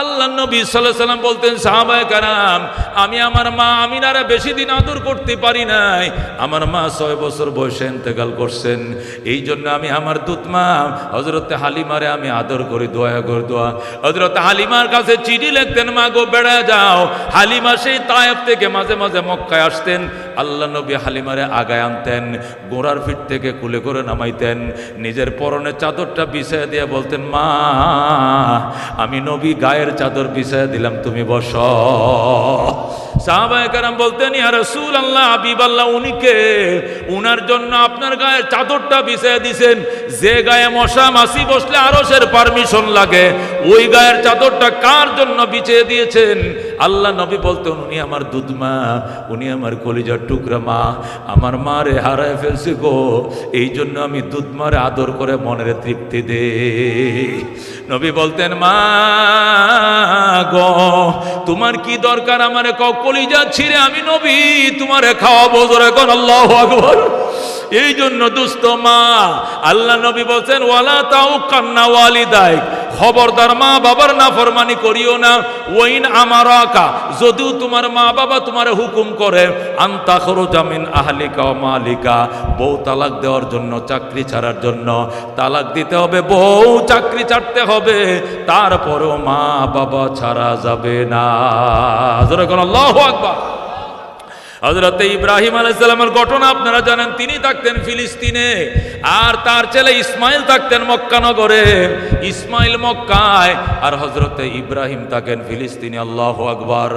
আল্লাহ নবী সাল্লাহ সাল্লাম বলতেন, সাহাবায় কারাম, আমি আমার মা আমি আমিনারা বেশি দিন আদর করতে পারি নাই। আমার মা ছয় বছর বয়সে ইন্তেকাল করছেন। এই জন্য আমি আমার দুধ মা হজরতে হালিমারে আমি আদর করি, দোয়া করে দোয়া। হজরত হালিমার কাছে চিঠি লিখতেন মা গো বেড়া যাও। হালিমা সেই তায়েব থেকে মাঝে মাঝে মক্কায় আসতেন। আল্লাহ নবী হালিমারে আগায় আনতেন, গোড়ার ফিট থেকে কুলে করে নামাইতেন, নিজের পরনে চাদরটা বিছায় দিয়ে বলতেন, মা, আমি নবী গায়ের চাদর বিছায় দিলাম, তুমি বস। সাহাবায়ে কারাম বলতেন, ইয়া রাসূল আল্লাহ হাবিব আল্লাহ উনিকে উনার জন্য আপনার গায়ের চাদরটা বিছায় দিছেন। যে গায়ে মশা মাছি বসলে আরশের পারমিশন লাগে। ওই গায়ের চাদরটা কার জন্য বিছিয়ে দিয়েছেন? আল্লাহ নবী বলতেন, উনি আমার দুধ মা, উনি আমার কলিজার টুকরা মা, আমার মা রে হারায় ফেলছে গো। এই জন্য আমি দুধ মারে আদর করে মনের তৃপ্তি দে নবী বলতেন, মা গো, তোমার কি দরকার আমারে ক কলিজা ছিঁড়ে আমি নবী, তোমারে খাওয়াবো জোরে কোন আল্লাহ আকবর। এই জন্য দুস্থ মা, আল্লাহ নবী বলছেন, ওয়ালা তাও কান্না ওয়ালিদায় খবরদার মা বাবার না ফরমানি করিও না। ওইন আমার আকা যদিও তোমার মা বাবা তোমার হুকুম করে, আন্তা খরজামিন আহলিকা মালিকা। বউ তালাক দেওয়ার জন্য, চাকরি ছাড়ার জন্য তালাক দিতে হবে, বউ চাকরি ছাড়তে হবে, তারপরও মা বাবা ছাড়া যাবে না। আল্লাহ আকবার। হজরত ইব্রাহিম আলাইসাল্লামের ঘটনা আপনারা জানেন, তিনি থাকতেন ফিলিস্তিনে, আর তার ছেলে ইসমাইল থাকতেন মক্কানগরে ইসমাইল মক্কায়, আর হজরতে ইব্রাহিম থাকেন ফিলিস্তিনে, আল্লাহ আকবর।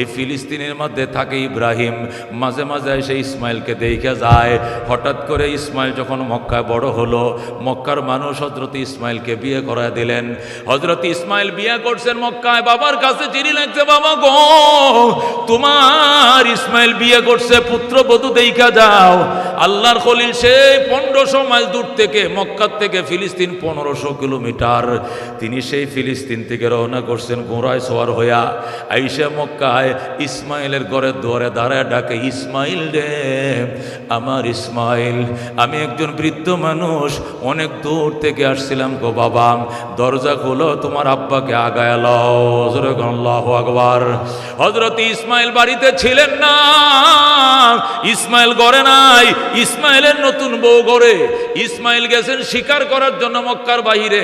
এই ফিলিস্তিনের মধ্যে থাকে ইব্রাহিম, মাঝে মাঝে এসে ইসমাইলকে দেখে যায়। হঠাৎ করে ইসমাইল যখন মক্কায় বড় হলো, মক্কার মানুষ হজরত ইসমাইলকে বিয়ে করায় দিলেন। হজরত ইসমাইল বিয়ে করছেন মক্কায়, বাবার কাছে চিনি লাগছে বাবা গো, তোমার ইসমাইল বিয়ে করছে পুত্র বধূ দেখা যাও। আল্লাহর খলিল সেই পনেরোশো মাইল দূর থেকে, মক্কার থেকে ফিলিস্তিন পনেরোশো কিলোমিটার। তিনি সেই ফিলিস্তিন থেকে রওনা করছেন গোড়ায় সোয়ার হইয়া। আইসা মক্কায় ইসমাইলের ঘরের দুয়ারে দাঁড়ায় ডাকে, ইসমাইল রে, আমার ইসমাইল, আমি একজন বৃদ্ধ মানুষ, অনেক দূর থেকে আসছিলাম গো বাবা। দরজা খুলো, তোমার আব্বাকে আগায় লও। আল্লাহ আকবার। হজরত ইসমাইল বাড়িতে ছিলেন না। ইসমাইল গড়ে নাই। ইসমাইলের নতুন বউ গড়ে ইসমাইল গেছেন শিকার করার জন্য মক্কার বাহিরে।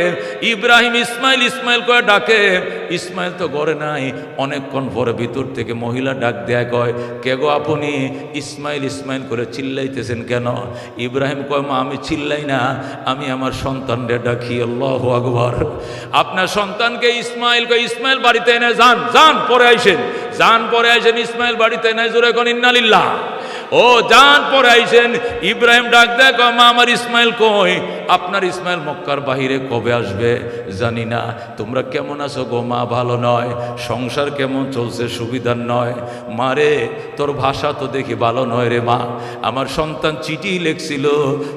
ইব্রাহিম ইসমাইল ইসমাইল করে ডাকে, ইসমাইল তো গড়ে নাই। অনেকক্ষণ পরে ভিতর থেকে মহিলা ডাক দেয়া, কয়, কে গো আপনি? ইসমাইল ইসমাইল করে চিল্লাইতেছেন, কেন? ইব্রাহিম কয়, মা, আমি চিল্লাই না। আমি আমার সন্তানরে ডাকি, আল্লাহ আকবর। আপনার সন্তানকে ইসমাইল কয়, ইসমাইল বাড়িতে এনে যান যান, পরে আইসেন। যান, পরে আইসেন, ইসমাইল বাড়িতে এনে জোরে কোন ইন্নালিল্লাহ। ও যান পরে আইসেন ইব্রাহিম ডাক দেখ, মা, আমার ইসমাইল কই? আপনার ইসমাইল মক্কার বাহিরে কবে আসবে? জানি না। তোমরা কেমন আছো গো? মা, ভালো নয়। সংসার কেমন চলছে সুবিধার নয়। মারে তোর ভাষা তো দেখি ভালো নয় রে মা। আমার সন্তান চিঠি লেখছিল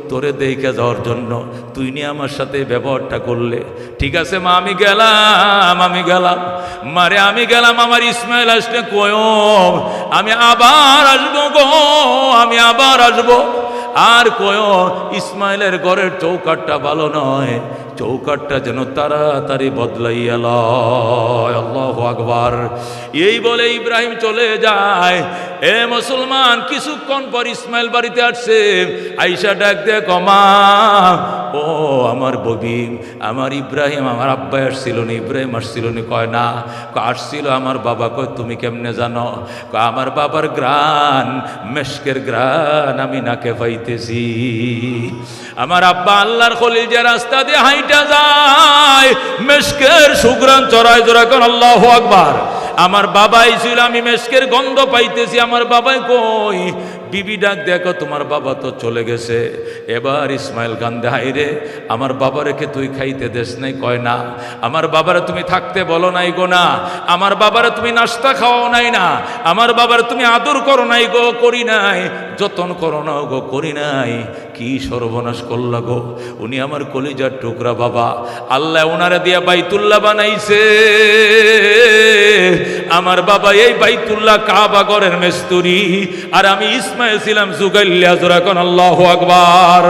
তোরে দেখে যাওয়ার জন্য। তুই নিয়ে আমার সাথে ব্যবহারটা করলে। ঠিক আছে মা, আমি গেলাম আমি গেলাম। মারে আমি গেলাম, আমার ইসমাইল আসলে কয়ম? আমি আবার আসব গো। আমি আবার আসব। আর কয় ইসমাইলের ঘরের চৌকাটটা ভালো নয়। চৌকাটটা যেন তাড়াতাড়ি বদলাইয়া আল্লাহ আকবার। এই বলে ইব্রাহিম চলে যায়। এ মুসলমান, কিছুক্ষণ পর ইসমাইল বাড়িতে আসছে। আইসা ডাক দে কমা ও আমার ববি, আমার ইব্রাহিম, আমার আব্বাই আসছিল না, ইব্রাহিম আসছিল না? কয়, না আসছিল আমার বাবা। কয়, তুমি কেমনে জানো? আমার বাবার গ্রান মেশকের গ্রান আমি নাকে পাইতেছি। আমার আব্বা আল্লাহর খলিল যে রাস্তা দিয়ে হাইটা যায়। মেশকের সুগ্রান চড়াই জোড়া কর আল্লাহ আকবার। আমার বাবাই ছিল, আমি মেশকের গন্ধ পাইতেছি, আমার বাবাই কই? বিবি ডাক, দেখো তোমার বাবা তো চলে গেছে। এবার ইসমাইল কান্দে হাইরে আমার বাবা রেখে তুই খাইতে দেশ নাই? কয় না। আমার বাবারে তুমি থাকতে বলো নাই গো না। আমার বাবারে তুমি নাস্তা খাওয়াও নাই না। আমার বাবারে তুমি আদর করো নাই গো, করি নাই। যতন করো না গো, করি নাই। কি সর্বনাশ করলা গো। উনি আমার কলিজার টুকরা বাবা। আল্লাহ ওনারে দিয়া বাইতুল্লাহ বানাইছে। আমার বাবা এই বাইতুল্লাহ কাবা ঘরের মেস্তুরি। আর আমি ইসমাইল ছিলাম জুগাইল্লা জোরাকন আল্লাহ আকবার।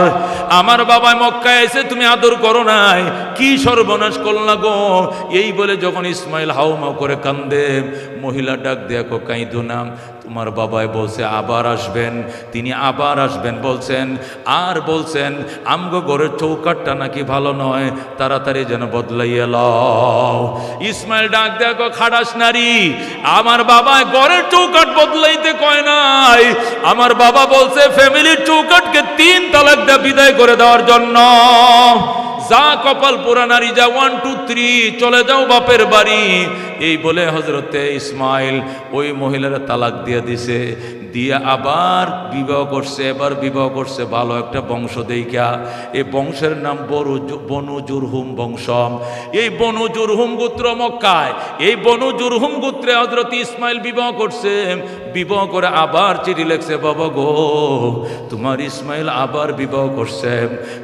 আমার বাবা মক্কায় এসে তুমি আদর করো নাই। কি সর্বনাশ করলা গো। এই বলে যখন ইসমাইল হাউমাউ করে কান্দে, মহিলা ডাক দেয়া কো, কাইদো না। তোমার বাবাই বলছে, আবার আসবেন? তিনি, আবার আসবেন। বলছেন, আর বলছেন, আমগো ঘরের চৌকাটটা নাকি ভালো নয়, তাড়াতাড়ি যেন বদলাইয়া লও। ইসমাইল ডাক দেখো খাড়াস নারী, আমার বাবা ঘরের চৌকাট বদলাইতে কয় নাই। আমার বাবা বলছে, ফ্যামিলির চৌকাটকে তিন তালাক দিয়ে বিদায় করে দেওয়ার জন্য। যা কপাল পোড়া নারী, যা ওয়ান টু থ্রি চলে যাও বাপের বাড়ি। এই বলে হজরতে ইসমাইল ওই মহিলারা তালাক দিয়ে দিছে। দিয়ে আবার বিবাহ করছে, এবার বিবাহ করছে, ভালো একটা বংশ দেইকা এই বংশের নাম বড় বনু জুরহুম বংশম। এই বনু জুরহুম গোত্র মক্কায়, এই বনু জুরহুম গোত্রে হজরত ইসমাইল বিবাহ করছে। বিবাহ করে আবার চিঠি লেখছে, বাবা গো, তোমার ইসমাইল আবার বিবাহ করছে।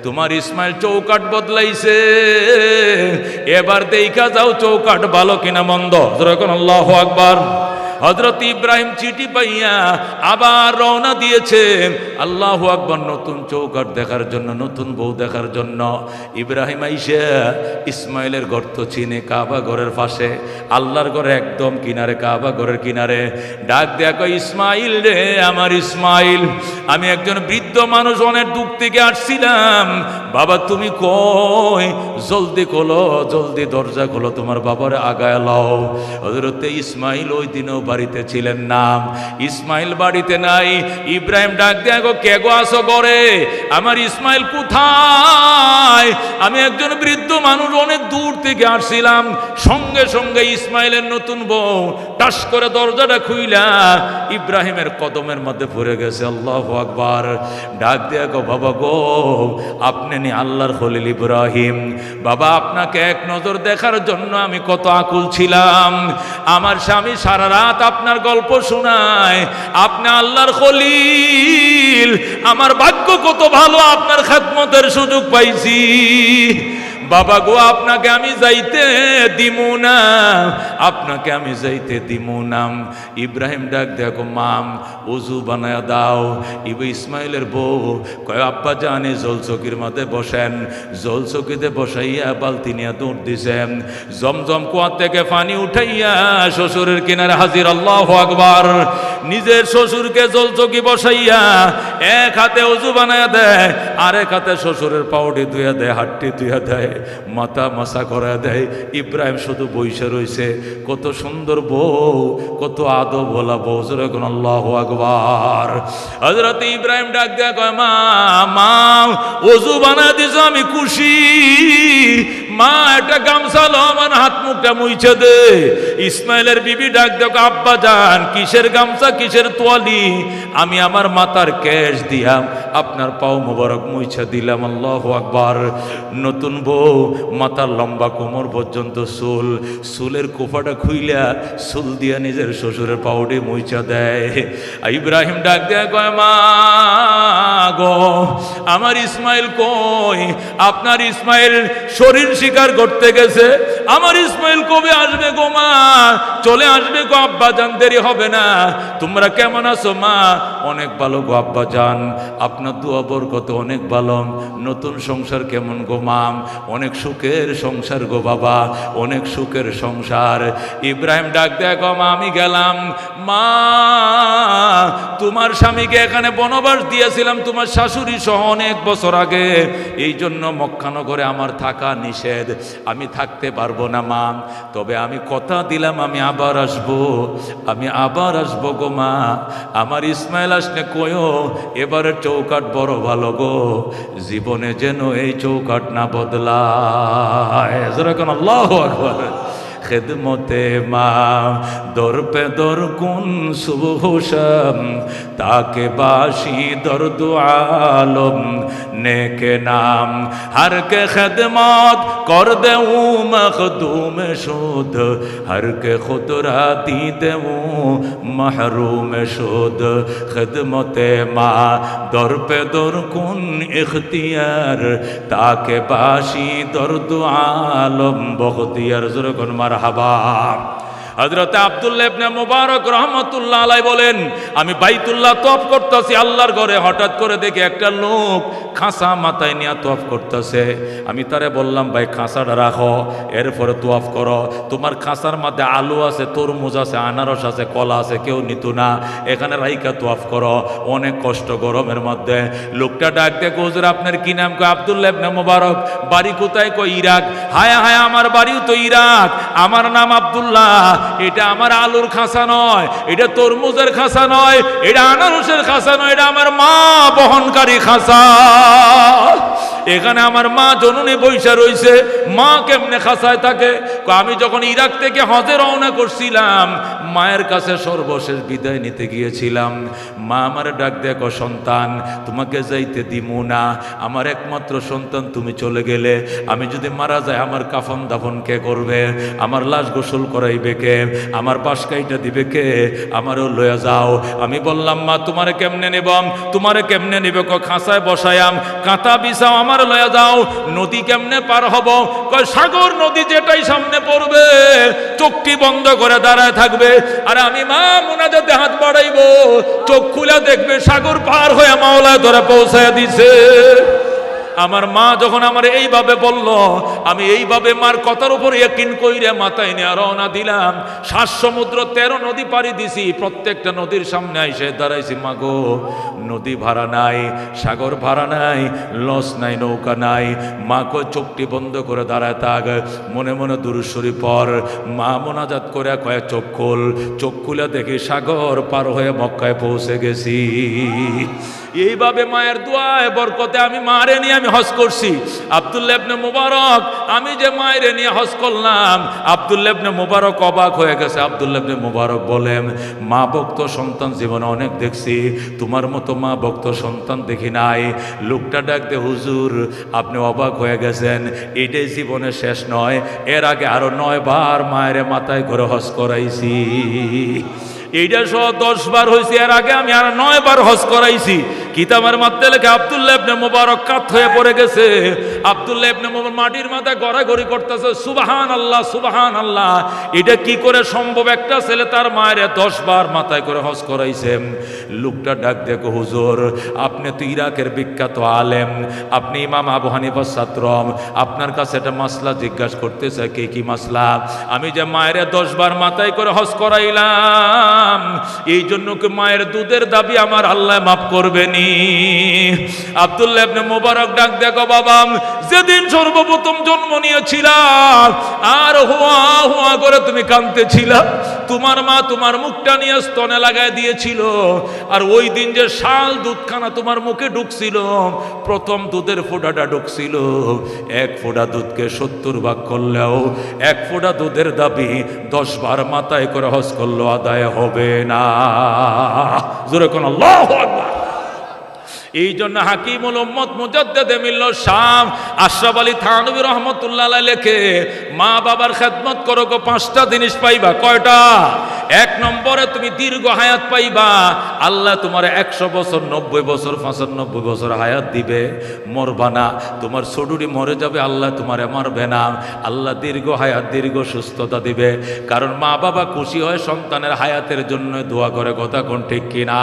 তোমার ইসমাইল চৌকাট বদলাইছে। এবার দেখা যাও চৌকাট ভালো কিনা মন্দ। যেরকম আল্লাহ আকবার। হজরত ইব্রাহিম চিঠি পাইয়া আবার রওনা দিয়েছেন আল্লাহ আকবর, নতুন চৌকাট দেখার জন্য, নতুন বউ দেখার জন্য। ইব্রাহিম আইসে ইসমাইলের গর্ত চিনে, কাবা ঘরের পাশে। আল্লাহর ঘরে একদম কিনারে, কাবা ঘরের কিনারে। ডাক দেখো ইসমাইল রে, আমার ইসমাইল, আমি একজন বৃদ্ধ মানুষ, অনেক দুঃখ থেকে আসছিলাম। বাবা, তুমি কই? জলদি খোলো, জলদি দরজা খোলো, তোমার বাবার আগায় লও। হজরতে ইসমাইল ওই দিনও বাড়িতে ছিলেন না ইসমাইল বাড়িতে নাই। ইব্রাহিম ডাক দিয়ে, গো, কে গো আসো করে আমার ইসমাইল কোথায়? আমি একজন বৃদ্ধ মানুষ, অনেক দূর থেকে আসছিলাম। সঙ্গে সঙ্গে ইসমাইলের নতুন বউ, টাস করে দরজাটা খুইলা ইব্রাহিমের কদমের মধ্যে পড়ে গেছে। আল্লাহ আকবার। ডাক দিয়ে, গো, বাবা গো, আপনি নি আল্লাহর খলিল ইব্রাহিম। বাবা, আপনাকে এক নজর দেখার জন্য আমি কত আকুল ছিলাম। আমার স্বামী সারা রাত আপনার গল্প শোনায়। আপনি আল্লাহর খলিল। আমার ভাগ্য কত ভালো আপনার খাদমতের সুযোগ পাইছি। বাবা গো, আপনাকে আমি যাইতে দিমু না। আপনাকে আমি যাইতে দিমু নাম ইব্রাহিম ডাক দেখো মাম উজু বানায় দাও। ইবে ইসমাইলের বউ কয়, আব্বা জানে জল চকির বসেন। জল চকিতে বসাইয়া বালতি নিয়ে দৌড় দিছেন। জমজম কুয়া থেকে পানি উঠাইয়া শ্বশুরের কিনারে হাজির, আল্লাহ আকবার। নিজের শ্বশুরকে জল চকি বসাইয়া এক হাতে উজু বানায় দেয়, আরেক হাতে শ্বশুরের পাউডি ধুয়ে দেয় হাটটি ধুয়ে দেয়। মাথা মাসা করা দেয়। ইব্রাহিম শুধু বৈশা রয়েছে কত সুন্দর বউ, কত আদো বলা বউ যেরকম আল্লাহ আকবার। হজরত ইব্রাহিম ডাক দেয়া কয়, মা মা অজু বানা দিস আমি খুশি। মা, একটা গামছা লো আমার হাত মুখটা মুইছে দে। ইসমাইলের বিবি ডাক দেখো, আব্বা যান, কিসের গামছা, কিসের তোয়ালি? আমি আমার মাথার ক্যাশ দিয়াম, আপনার পাও মোবারক মুইছা দিলাম, আল্লাহ আকবার। নতুন বউ মাথার লম্বা কোমর পর্যন্ত চুল। চুলের কোফাটা খুইলা চুল দিয়া নিজের শ্বশুরের পাউডে মুইচা দেয়। ইব্রাহিম ডাক দেয়, কয়, মা গো, আমার ইসমাইল কই? আপনার ইসমাইল শরীর স্বীকার করতে গেছে। আমার ইসমাইল কবে আসবে গো মা? চলে আসবে গো আব্বা জান, দেরি হবে না। তোমরা কেমন আছো মা? অনেক ভালো গো আব্বা জান। আপনার দুয়া বরকত অনেক ভালো। নতুন সংসার কেমন গো মাম অনেক সুখের সংসার গো বাবা। অনেক সুখের সংসার। ইব্রাহিম ডাক গো মা, আমি গেলাম। মা তোমার স্বামীকে এখানে বনবাস দিয়েছিলাম তোমার শাশুড়ি সহ অনেক বছর আগে। এই জন্য মক্কানগরে আমার থাকা নিষেধ। আমি থাকতে পারব না, মা। তবে আমি কথা দিলাম, আমি আবার আসব। আমি আবার আসব গো, মা। আমার ইসমাইল আসলে কয়ো, এবারে চৌকাট বড় ভালো গো। জীবনে যেন এই চৌকাট না বদলায়। যেরকম আল্লাহ আকবার। খেদমতে মা। দর পে দর কুন সুবহুশম তাকে বাসি দর্দ আলম। নেকে নাম হর কে খেদমত কর দেউ মখদুম শুদ হর কে খুদরা দি দেউ মহরুম শুদ খেদমতে মা, দর পে দর কুন ইখতিয়ার, তাকে বাসি দর্দ আলম। বখতিয়ার জোরকন মারহাবা। হজরতে আব্দুল্লাহ মুবারক রহমতুল্লাহ আলাই বলেন, আমি বাইতুল্লাহ তফ করতেছি, আল্লাহর ঘরে হঠাৎ করে দেখি একটা লোক খাঁসা মাথায় নিয়ে তফ করতেছে। আমি তারে বললাম, ভাই খাঁসাটা রাখো, এরপরে তোয়াফ করো। তোমার খাঁসার মধ্যে আলু আছে, তরমুজ আছে, আনারস আছে, কলা আছে, কেউ নিত না। এখানে রাইকা তোয়াফ করো। অনেক কষ্ট গরমের মধ্যে। লোকটা ডাক দেখো হুজুর, আপনার কি নাম? কয়, আব্দুল্লাহ ইবনে মুবারক। বাড়ি কোথায়? কয়, ইরাক। হায় হায়, আমার বাড়িও তো ইরাক। আমার নাম আব্দুল্লাহ। এটা আমার আলুর খাঁসা নয়, এটা তরমুজের খাঁসা নয়, এটা আনারসের খাঁসা নয়, এটা আমার মা বহনকারী খাঁসা এখানে আমার মা জননী বৈশা রইছে, মা কেমনে খাসায় থাকে? আমি যখন ইরাক থেকে হজে রওনা করছিলাম, মায়ের কাছে সর্বশেষ বিদায় নিতে গিয়েছিলাম। মা আমার ডাক দেখো সন্তান, তোমাকে যাইতে দিমু না। আমার একমাত্র সন্তান, তুমি চলে গেলে। আমি যদি মারা যাই, আমার কাফন দাফন কে করবে? আমার লাশ গোসল করাইবে কে? আমার বাসকাইটা দিবে কে? আমারও লয়া যাও। আমি বললাম, মা, তোমারে কেমনে নেবম তোমারে কেমনে নেবে? ক খাঁচায় বসায়াম কাঁথা বিছাও, আমার লয়া যাও। নদী কেমনে পার হব? কয়, সাগর নদী যেটাই সামনে পড়বে, চোখটি বন্ধ করে দাঁড়ায় থাকবে। আর আমি, মা, মুনাজাতে হাত বাড়াইবো। চোখ খুলে দেখবে সাগর পার হয়ে মাওলায় ধরে পৌঁছায় দিছে। আমার মা যখন আমার এইভাবে বলল, আমি এইভাবে মার কথার উপর একিন কইরে মাথায় নিয়ে রওনা দিলাম। সাত সমুদ্র তেরো নদী পাড়ি দিছি, প্রত্যেকটা নদীর সামনে আইসে দাঁড়াইছি মাগো নদী ভাড়া নাই, সাগর ভাড়া নাই, লস নাই, নৌকা নাই। মা কয় চোখটি বন্ধ করে দাঁড়ায় থাক, মনে মনে দূরস্বরী পর মা মোনাজাত করে কয়ে, চোখ খোল। চোখ খুলে দেখি সাগর পার হয়ে মক্কায় পৌঁছে গেছি। এইভাবে মায়ের দোয়ায় বরকতে আমি মারে নিয়ে আমি হজ করছি। আবদুল্লাহ ইবনে মুবারক, আমি যে মায়ের নিয়ে হজ করলাম, আবদুল্লাহ ইবনে মুবারক অবাক হয়ে গেছে। আবদুল্লাহ ইবনে মুবারক বলেন, মা ভক্ত সন্তান জীবনে অনেক দেখছি, তোমার মতো মা ভক্ত সন্তান দেখি নাই। লোকটা ডাকতে হুজুর, আপনি অবাক হয়ে গেছেন। এটাই জীবনে শেষ নয়, এর আগে আরও নয় বার মায়ের মাথায় করে হজ করাইছি। এইটা সহ দশ বার হয়েছে এর আগে আমি আর নয় বার হজ করাইছি। কিতাবের মাধ্যমে লেখে আবদুল্লাহ ইবনে মুবারক কাত হয়ে পড়ে গেছে। আবদুল্লাহ ইবনে মুবারক মাটির মাথায় গড়াগড়ি করতেছে সুবাহান আল্লাহ সুবাহান আল্লাহ এটা কি করে সম্ভব? একটা ছেলে তার মায়ের দশ বার মাথায় করে হজ করাইছে। লোকটা ডাক দেখো হুজুর, আপনি তো ইরাকের বিখ্যাত আলেম। আপনি ইমাম আবু হানিফার ছাত্র। আপনার কাছে একটা মাসলা জিজ্ঞাসা করতেছে, কে কি মাসলা? আমি যে মায়ের দশ বার মাথায় করে হজ করাইলাম। এই জন্য কি মায়ের দুধের দাবি আমার আল্লাহ মাফ করবেনি আব্দুল্লাহ মোবারক ডাক দেখো বাবা, যেদিন সর্বপ্রথম জন্ম নিয়েছিলাম আর হুয়া হুয়া করে তুমি কাঁদতেছিলা। তোমার মা তোমার মুখটা নিয়ে স্তনে লাগায় দিয়েছিল, আর ওই দিন যে শাল দুধখানা তোমার মুখে ঢুকছিল, প্রথম দুধের ফোঁটাটা ঢুকছিল। এক ফোঁটা দুধকে সত্তর ভাগ করলেও, এক ফোঁটা দুধের দাবি দশ বার মাথায় করে হজ করলেও আদায় হবে না। জোরে এই জন্য হাকিমুল উম্মত মুজদ্দেদে মিল্ল শাম। আশরাফ আলী থানবী রহমতুল্লাহ লেখে মা বাবার খেদমত করো গো, পাঁচটা জিনিস পাইবা, কয়টা? এক নম্বরে তুমি দীর্ঘ হায়াত পাইবা, আল্লাহ তোমার একশো বছর, নব্বই বছর, পঁচানব্বই বছর হায়াত দিবে, মরবা না, তোমার শরীরে মরে যাবে, আল্লাহ তোমারে মারবে না, আল্লাহ দীর্ঘ হায়াত, দীর্ঘ সুস্থতা দিবে, কারণ মা বাবা খুশি হয় সন্তানের হায়াতের জন্য দোয়া করে, কথা কোন ঠিক কিনা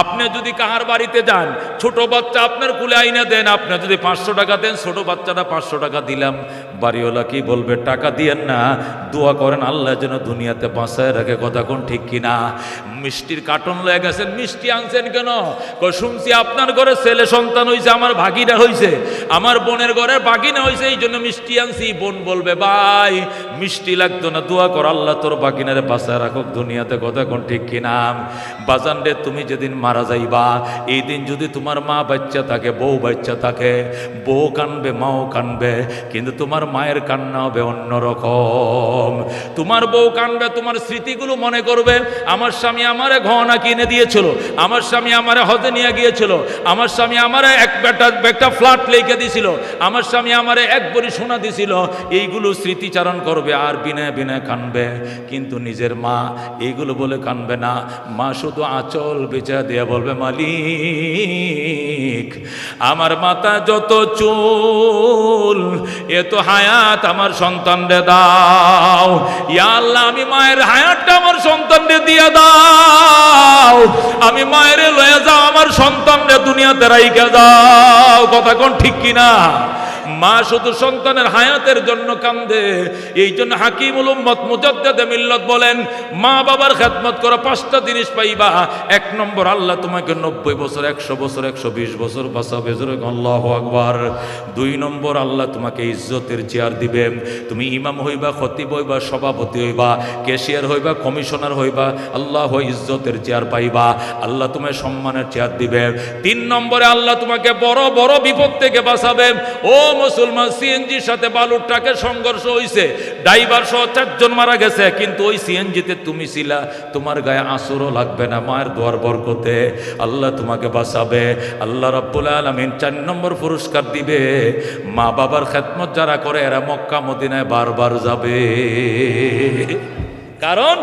আপনি যদি কাহার বাড়িতে যান, ছোট বাচ্চা আপনার কুলে আইনা দেন, আপনি যদি পাঁচশো টাকা দেন, ছোট বাচ্চাটা পাঁচশো টাকা দিলাম বাড়িওয়ালা কি বলবে, টাকা দিয়েন না, দোয়া করেন, আল্লাহ যেন দুনিয়াতে বাঁচায় রাখে, কথা কোন ঠিক কিনা? মিষ্টির কার্টন লয়ে গেছেন, মিষ্টি আনছেন কেন? শুনছি আপনার ঘরে ছেলে সন্তান হয়েছে আমার ভাগিনা হয়েছে আমার বোনের ঘরে ভাগিনা হয়েছে এই জন্য মিষ্টি আনছি। বোন বলবে, ভাই, মিষ্টি লাগতো না, দোয়া কর, আল্লাহ তোর বাগিনারে বাঁচায় রাখুক, দুনিয়াতে কথা কোন ঠিক কিনা? বাজান রে, তুমি যেদিন মারা যাইবা, এই দিন যদি তোমার মা বাচ্চা থাকে, বউ বাচ্চা থাকে, বউ কানবে, মাও কানবে, কিন্তু তোমার মায়ের কান্না হবে অন্যরকম তোমার বউ কানবে তোমার স্মৃতিগুলো মনে করবে, আমার স্বামী আমারে গহনা কিনে দিয়েছিল, আমার স্বামী আমারে হজে নিয়ে গিয়েছিল, আমার স্বামী আমারে এক বেটা একটা ফ্ল্যাট লেখে দিছিল, আমার স্বামী আমারে এক বড়ি সোনা দিছিল। এইগুলো স্মৃতিচারণ করবে আর বিনয় বিনয় কানবে। কিন্তু নিজের মা এইগুলো বলে কানবে না। মা শুধু আঁচল বেচা দেয়া বলবে, মালিক আমার মাথা যত চুল, এ তো হায়াত আমার সন্তানরে দাও। ইয়া আল্লাহ, আমি মায়ের হায়াতটা আমার সন্তানরে দিয়ে দাও। আমি মায়ের লয়ে যাও, আমার সন্তানরে দুনিয়াতে রাইকে দাও কথা কোন ঠিক কিনা? মা শুধু সন্তানের হায়াতের জন্য কান্দে। এই জন্য হাকিমুল উম্মত মুজাদ্দেদে মিল্লত বলেন, মা বাবার খেদমত করা পাঁচটা জিনিস পাইবা। এক নম্বর, আল্লাহ তোমাকে নব্বই বছর, একশো বছর, একশো বিশ বছর বাঁচাবে। আল্লাহ আকবার। দুই নম্বর, আল্লাহ তোমাকে ইজ্জতের চেয়ার দিবে। তুমি ইমাম হইবা, খতিব হইবা, সভাপতি হইবা, ক্যাশিয়ার হইবা, কমিশনার হইবা, আল্লাহ ইজ্জতের চেয়ার পাইবা। আল্লাহ তোমায় সম্মানের চেয়ার দিবে। তিন নম্বরে, আল্লাহ তোমাকে বড় বড় বিপদ থেকে বাঁচাবে। ও মুসলমান সিএনজির সাথে বালুর ট্রাকে সংঘর্ষ হইছে। ড্রাইভার সহ চারজন মারা গেছে, কিন্তু ওই সিএনজিতে তুমি ছিলা। তোমার গায়ে আসরও লাগবে না, মায়ের দোয়ার বরকতে। আল্লাহ তোমাকে বাঁচাবে। আল্লাহ রাব্বুল আলামিন চার নম্বর পুরস্কার দিবে। মা বাবার খেদমত যারা করে, এরা মক্কা, মদিনায় বারবার যাবে। কারণ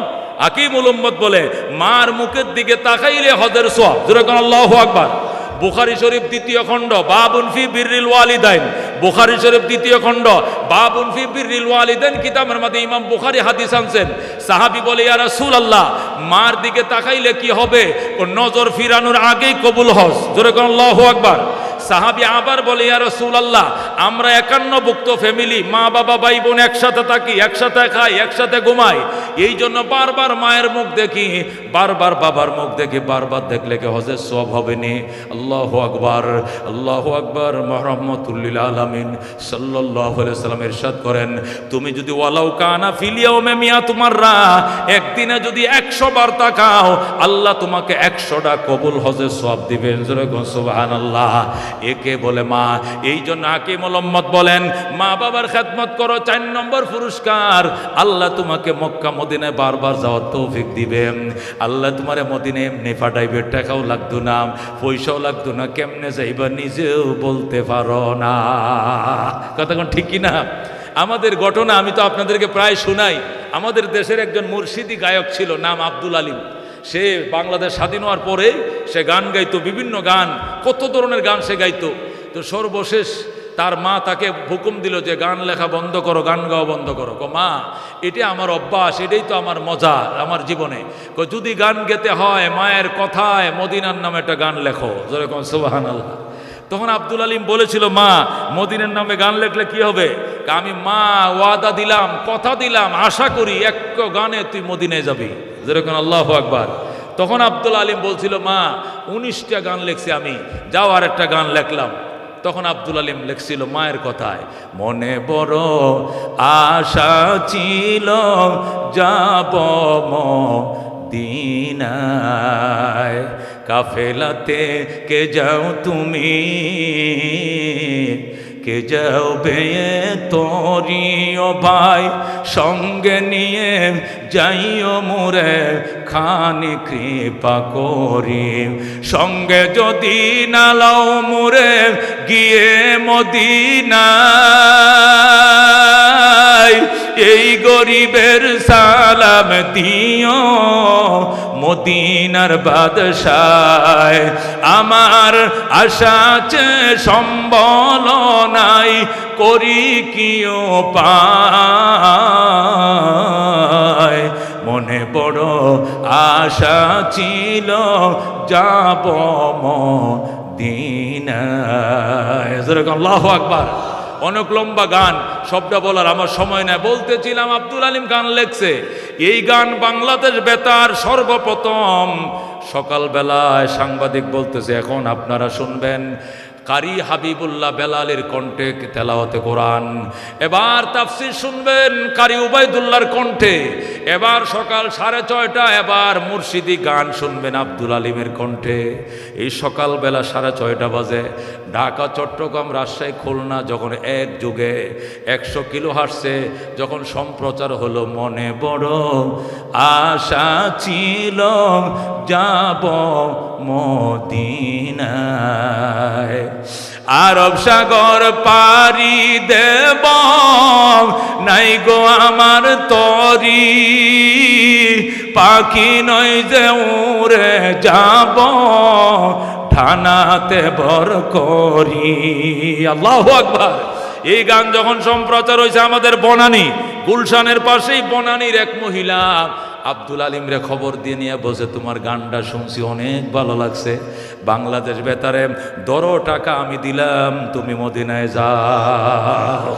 আকিম উম্মত বলে, মার মুখের দিকে তাকাইলে হদের সোয়াব জোরে কোন আল্লাহু আকবার। বুখারি শরীফ দ্বিতীয় খণ্ড বাবুনফি বিরিল ওয়ালিদাইন। বুখারি শরীফ দ্বিতীয় খণ্ড বাবুনফি বিরিল ওয়ালিদাইন, কিতাবের মধ্যে ইমাম বুখারি হাদিস আনছেন। সাহাবি বলে, ইয়া রাসূলুল্লাহ, মার দিকে তাকাইলে কি হবে? ও নজর ফিরানোর আগেই কবুল হজ জোরে কোন, আল্লাহু আকবার। সাহাবি আবার বলে, ইয়া রাসূলুল্লাহ আমরা একান্ন ভুক্ত ফ্যামিলি মা, বাবা, ভাই, বোন একসাথে থাকি, একসাথে খাই, একসাথে ঘুমাই। এই জন্য বারবার মায়ের মুখ দেখি, বারবার বাবার মুখ দেখি, বারবার দেখলে কি হজের সব হবে নি? আল্লাহু আকবার আল্লাহু আকবার মহরমতুল্লিল আলামিন আলাইহি সাল্লাম ইরশাদ করেন, তুমি যদি ওয়ালাউ কানা ফিলিয়াও মিয়া তোমাররা একদিনে যদি একশো বার তাকাও, আল্লাহ তোমাকে একশোটা কবুল হজের সব দিবেন। জোরে সুবহানাল্লাহ। একে বলে মা, এই জন্য হাকিম মোহাম্মদ বলেন, মা বাবার খেদমত করো, চার নম্বর পুরস্কার। আল্লাহ তোমাকে মক্কা, মদিনায় বারবার যাওয়ার তৌফিক দিবেন আল্লাহ তোমার মদিনে এমনি ফাটাইবে, টাকাও লাগতো না, পয়সাও লাগতো না, কেমনে যাইবা নিজেও বলতে পারো না। কথা কোন ঠিক না আমাদের ঘটনা আমি তো আপনাদেরকে প্রায় শোনাই। আমাদের দেশের একজন মুর্শিদি গায়ক ছিল, নাম আব্দুল আলিম। সে বাংলাদেশ স্বাধীন হওয়ার পরে সে গান গাইতো, বিভিন্ন গান, কত ধরনের গান সে গাইতো। তো সর্বশেষ তার মা তাকে হুকুম দিল যে, গান লেখা বন্ধ করো, গান গাওয়া বন্ধ করো। কো, মা এটা আমার অভ্যাস, এটাই তো আমার মজা, আমার জীবনে। কো, যদি গান গেতে হয়, মায়ের কথায় মদিনার নামে একটা গান লেখো। যেরকম সুবাহান আল্লাহ তখন আব্দুল আলিম বলেছিল, মা, মদিনের নামে গান লেখলে কি হবে? আমি মা, ওয়াদা দিলাম, কথা দিলাম, আশা করি এক গানে তুই মদিনায় যাবি। যেরকম আল্লাহ আকবার। তখন আব্দুল আলিম বলছিল, মা, উনিশটা গান লেখছি আমি, যাও আর একটা গান লেখলাম। তখন আব্দুল আলিম লেখছিল, মায়ের কথায়, মনে বড় আশা ছিল, যাব দিনায় কাফেলাতে কে যাও তুমি, কে যাও বেয়ে তোরিও ভাই, সঙ্গে নিয়ে যাইও মোরে খানি কৃপা করি। সঙ্গে যদি নালাও মোরে, গিয়ে মদিনায়। এই গরিবের সালাম দিও মদিনার বাদশায়। আমার আশা আছে, সম্বল নাই, করি কিও পায় মনে বড় আশা ছিল যাব আল্লাহ আকবার। অনেক লম্বা গান, শব্দ বলার আমার সময় নেই। বলতেছিলাম আব্দুল আলিম গান লেখছে, এই গান বাংলাদেশ বেতার সর্বপ্রথম। সকালবেলায় সাংবাদিক বলতেছে, এখন আপনারা শুনবেন কারি হাবিবুল্লাহ বেলালের কণ্ঠে তেলাওয়াতে কোরআন। এবার তাফসির শুনবেন কারি উবাইদুল্লাহর কণ্ঠে। এবার সকাল সাড়ে ছয়টা, এবার মুর্শিদি গান শুনবেন আব্দুল আলিমের কণ্ঠে। এই সকালবেলা সাড়ে ছয়টা বাজে। ঢাকা, চট্টগ্রাম, রাজশাহী, খুলনা যখন এক যুগে একশো কিলো হাসছে যখন সম্প্রচার হলো মনে বড় আশা ছিল, যাব মদিনায়। আরব সাগর পারি দেব, নাই গো আমার তরি। পাখি নয় যে উড়ে যাব ঠানাতে বর করি। আল্লাহ আকবার। এই গান যখন সম্প্রচার হয়েছে আমাদের বনানি, গুলশানের পাশেই বনানীর এক মহিলা আব্দুল আলিম রে খবর দিয়ে নিয়ে বসে তোমার গানটা শুনছি, অনেক ভালো লাগছে। বাংলাদেশ বেতারে দরো টাকা আমি দিলাম, তুমি মদিনায় যাও।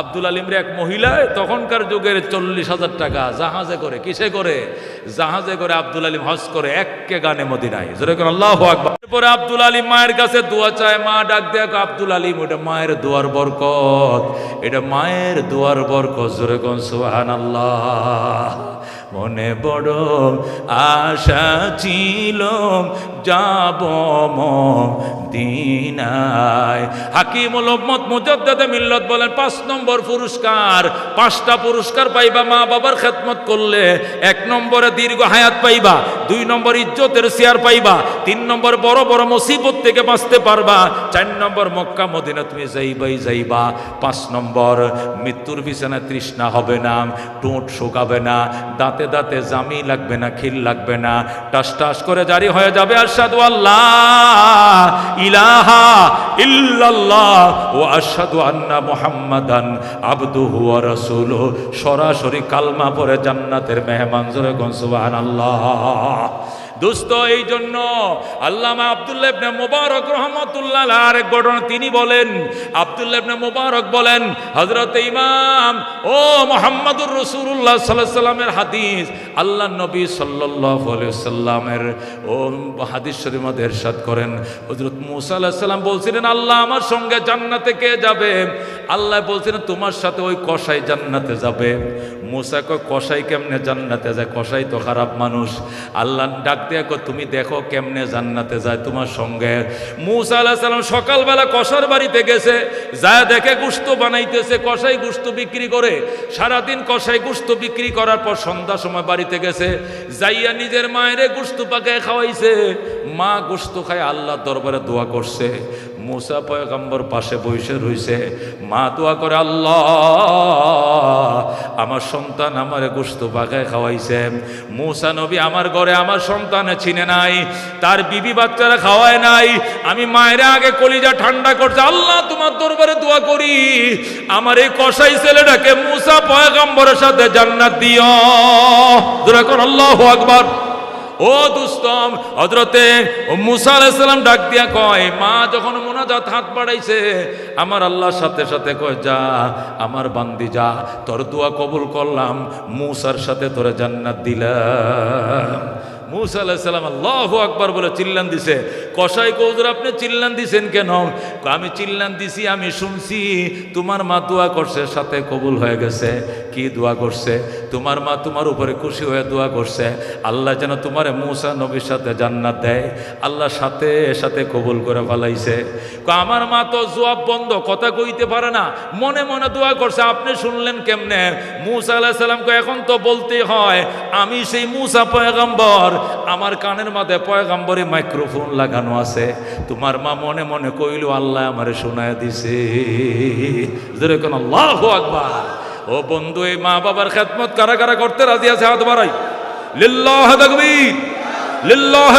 আব্দুল আলিমরে এক মহিলায় তখনকার যুগের চল্লিশ হাজার টাকা, জাহাজে করে, কিসে করে? জাহাজে করে আব্দুল আলিম হজ করে, একে গানে মদিনায়। জোরে করে আল্লাহ পরে আব্দুল আলিম মায়ের কাছে দোয়া চায়, মা, ডাক দেখ আব্দুল আলিম, ওটা মায়ের দোয়ার বরকত। এটা মায়ের দোয়ার বরকত। জোরে কোন সুহান আল্লাহ মনে বড় আশা ছিল, যাব দিনায়। হাকিমুল উম্মত মুজাদ্দাদে মিল্লত বলেন, পাঁচ নম্বর পুরস্কার, পাঁচটা পুরস্কার পাইবা, মা বাবার খেদমত করলে এক নম্বরে দীর্ঘ হায়াত পাইবা, দুই নম্বর ইজ্জতের শেয়ার পাইবা, তিন নম্বর বড় বড় মুসিবত থেকে বাঁচতে পারবা, চার নম্বর মক্কা মদিনা তুমি যাইবাই যাইবা, পাঁচ নম্বর মৃত্যুর বিছানা তৃষ্ণা হবে না টোঁট শুকাবে না, দাঁতে দাঁতে দাঁতে জামি লাগবে না, খিল লাগবে না। টাস টাস করে জারি হয়ে যাবে আরশাদু আল্লাহ ইলাহা ইল্লাল্লাহ ও আশহাদু আন্না মোহাম্মদান আবদুহু হুয়া রসুল সরাসরি কালমা পরে জান্নাতের মেহমান, জোরে গনসুবাহ সুবহানাল্লাহ। দোস্ত এই জন্য আল্লামা আব্দুল্লাহ ইবনে মুবারক রহমতুল্লাহ আরেক ঘটনা তিনি বলেন, আব্দুল্লাহ ইবনে মুবারক বলেন, হযরত ইমাম, ও মুহাম্মদুর রাসূলুল্লাহ সাল্লাল্লাহু আলাইহি সাল্লামের হাদিস, আল্লাহ নবী আলাইহি সাল্লামের ও হাদিস শরীফের মধ্যে ইরশাদ করেন। হযরত মুসা আলাইহিস সালাম বলছিলেন, আল্লাহ আমার সঙ্গে জান্নাতে কে যাবে? আল্লাহ বলছিলেন, তোমার সাথে ওই কসাই জান্নাতে যাবে। মুসা কসাই কেমনে জান্নাতে যায়? কসাই তো খারাপ মানুষ। আল্লাহ ডাক কয়, তুমি দেখো কেমনে জান্নাতে যায় তোমার সঙ্গে। মুসা আল্লাহ সাল্লাম সকালবেলা কষার বাড়িতে গেছে যায় দেখে গুস্ত বানাইতেছে কষাই গুস্ত বিক্রি করে। সারাদিন কষাই গুস্ত বিক্রি করার পর সন্ধ্যা সময় বাড়িতে গেছে যাইয়া নিজের মায়েরে গুস্ত পাকায় খাওয়াইছে। মা গুস্ত খায় আল্লাহ দরবারে দোয়া করছে। মুসা পয়গম্বর পাশে বসে রইছে, মা দোয়া করে আল্লাহ, আমার সন্তান আমার গোস্ত পাকায় খাওয়াইছে। মুসা নবী আমার ঘরে আমার সন্তান চিনে নাই, তার বিবি বাচ্চারা খাওয়ায় নাই। আমি মায়েরা আগে কলিজা ঠান্ডা করছে, আল্লাহ, তোমার দরবারে দোয়া করি। আমার এই কষাই ছেলেটাকে মুসা পয়গম্বরের সাথে জান্নাত দিও। দোয়া কর আল্লাহ আকবার। ও দুস্তম হজরতে মুসা আলাইসাল্লাম ডাক দিয়া কয়, মা, যখন মোনাজাত হাত বাড়াইছে, আমার আল্লাহর সাথে সাথে কয়, যা, আমার বান্দি, যা, তোর দোয়া কবুল করলাম, মুসার সাথে তোরা জান্নাত দিলাম। মুসা আলাইসাল্লাম আল্লাহ আকবার বলে চিল্লান দিছে। কসাই কৌজুর, আপনি চিল্লান দিছেন কেন? আমি চিল্লান দিছি, আমি শুনছি, তোমার মা দোয়া করছে, সাথে কবুল হয়ে গেছে। কি দোয়া করছে? তোমার মা তোমার উপরে খুশি হয়ে দোয়া করছে। আল্লাহ যেন তোমার মুসা নবীর সাথে জান্নাত দেয়। আল্লাহ সাথে সাথে কবুল করে ফেলাইছে। আমার মা তো জবাব বন্ধ, কথা কইতে পারে না। মনে মনে দোয়া করছে, আপনি শুনলেন কেমনে? মুসা আলাহ সাল্লামকে এখন তো বলতে হয়, আমি সেই মুসা পয়গম্বর আমার কানের মাঝে পয়গম্বরে মাইক্রোফোন লাগানো আছে। তোমার মা মনে মনে কইল, আল্লাহ আমারে শোনায় দিছে। আল্লাহ আকবার। ও বন্ধু, এই মা বাবার খেদমত কারা কারা করতে রাজি আছে হাত বাড়াই। লিল্লাহ লিল্লাহ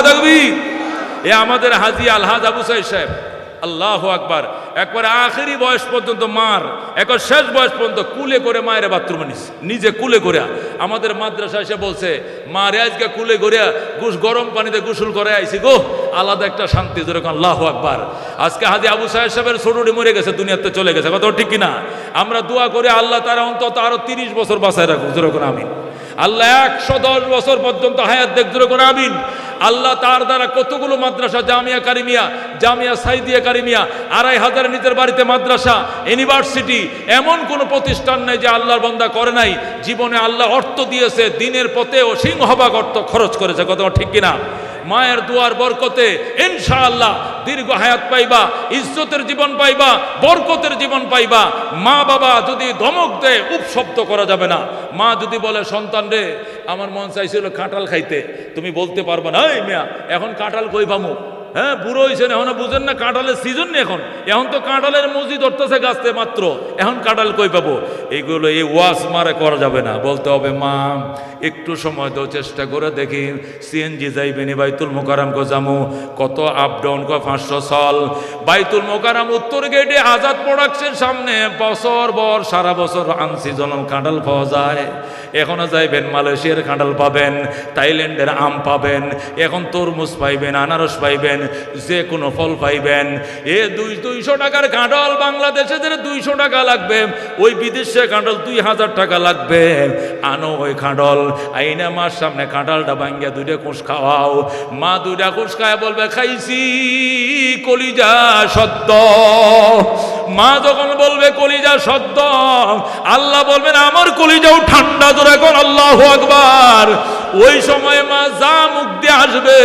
এ আমাদের হাজি আলহাজ আবু সাহেব, আল্লাহ আকবার। একবার আখেরি বয়স পর্যন্ত মার, একবার শেষ বয়স পর্যন্ত কুলে করে মায়ের বাথরুমে নিস নিজে কুলে করে আমাদের মাদ্রাসা এসে বলছে, মা রে, আজকে কুলে করে গুস গরম পানিতে গোসল করে আইছি গো। আলাদা একটা শান্তি যেরকম আল্লাহ আকবার। আজকে হাজি আবু সাহেব সাহেবের ছোটটি মরে গেছে, দুনিয়াতে চলে গেছে। কথা ঠিক কিনা? আমরা দোয়া করে, আল্লাহ তারা অন্তত আরও তিরিশ বছর বাঁচায় রাখুক। যেরকম আমিন। আল্লাহ একশো দশ বছর পর্যন্ত হায়াত দেখ যেরকম আমিন। আল্লাহ তার দ্বারা কতগুলো মাদ্রাসা? জামিয়া কারিমিয়া, জামিয়া সাইদিয়া কারিমিয়া, আড়াই হাজার নিজের বাড়িতে মাদ্রাসা, ইউনিভার্সিটি, এমন কোনো প্রতিষ্ঠান নেই যে আল্লাহর বন্দা করে নাই। জীবনে আল্লাহ অর্থ দিয়েছে, দিনের পথে ও সিংহবাগ অর্থ খরচ করেছে। কথা ঠিক কিনা? মায়ের দুয়ার বরকতে ইনশাআল্লাহ দীর্ঘ হায়াত পাইবা, ইজ্জতের জীবন পাইবা, বরকতের জীবন পাইবা। মা বাবা যদি ধমক দেয় উপশব্দ করা যাবে না। মা যদি বলে, সন্তান রে, আমার মন চাইছিল কাঁঠাল খাইতে। তুমি বলতে পারবে না, এই মেয়া, এখন কাঁঠাল কই পামু? হ্যাঁ বুড়ো হয়েছেন, এখন বুঝেন না কাঁঠালের সিজন নেই এখন। এখন তো কাঁঠালের মসজিদ ধরতেছে গাছতে মাত্র। এখন কাঁঠাল কই পাবো? এগুলো এই ওয়াশ মারে করা যাবে না। বলতে হবে, মা, একটু সময় দাও, চেষ্টা করে দেখি। সিএনজি যাইবেনি, বাইতুল মোকারাম কো জামু। কত আপ ডাউন কো পাঁচশো সাল। বাইতুল মোকারাম উত্তর গেটে আজাদ প্রোডাক্টসের সামনে। বছর বর, সারা বছর আনসিজনাল কাঁঠাল পাওয়া যায়। এখনও যাইবেন, মালয়েশিয়ার কাঁঠাল পাবেন, থাইল্যান্ডের আম পাবেন, এখন তরমুজ পাইবেন, আনারস পাইবেন, যে কোনো ফল পাইবেন। এ দুই দুইশো টাকার কাঁঠাল বাংলাদেশে যে দুইশো টাকা লাগবে, ওই বিদেশে কাঁঠাল দুই হাজার টাকা লাগবে। আনো ওই কাঁঠাল আইনা মার সামনে কাঁঠালটা ভাঙ্গিয়া দুইটা কোষ খাওয়াও। মা দুইটা কোষ খায় বলবে, খাইছি, কলিজা সত্য মা যখন বলবে, কলিজা সত্য আল্লাহ বলবেন, আমার কলিজাও ঠান্ডা, জোরে কর আল্লাহ আকবার। ওই সময় মা যা মুখ দিয়ে আসবে,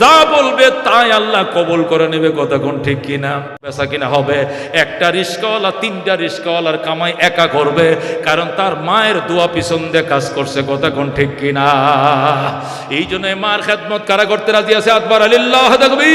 যা বলবে, তাই আল্লাহ কবল করে নেবে। কতক্ষণ ঠিক কিনা, বেচা কিনা হবে। একটা রিস্কাওয়ালা, তিনটা রিস্কাওয়ালার কামাই একা করবে, কারণ তার মায়ের দোয়া পিছন দিয়ে কাজ করছে। কতক্ষণ ঠিক কিনা? এই জন্য মার খেদমত কারা করতে রাজি আছে? আকবর আলিল্লাহ দেখবি